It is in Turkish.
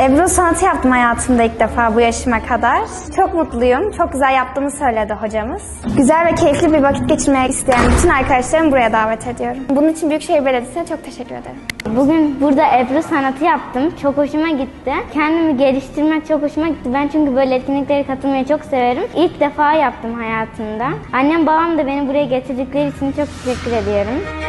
Ebru sanatı yaptım hayatımda ilk defa bu yaşıma kadar. Çok mutluyum. Çok güzel yaptığımı söyledi hocamız. Güzel ve keyifli bir vakit geçirmeye isteyen bütün arkadaşlarımı buraya davet ediyorum. Bunun için Büyükşehir Belediyesi'ne çok teşekkür ederim. Bugün burada Ebru sanatı yaptım. Çok hoşuma gitti. Kendimi geliştirmek çok hoşuma gitti. Ben çünkü böyle etkinliklere katılmayı çok severim. İlk defa yaptım hayatımda. Annem babam da beni buraya getirdikleri için çok teşekkür ediyorum.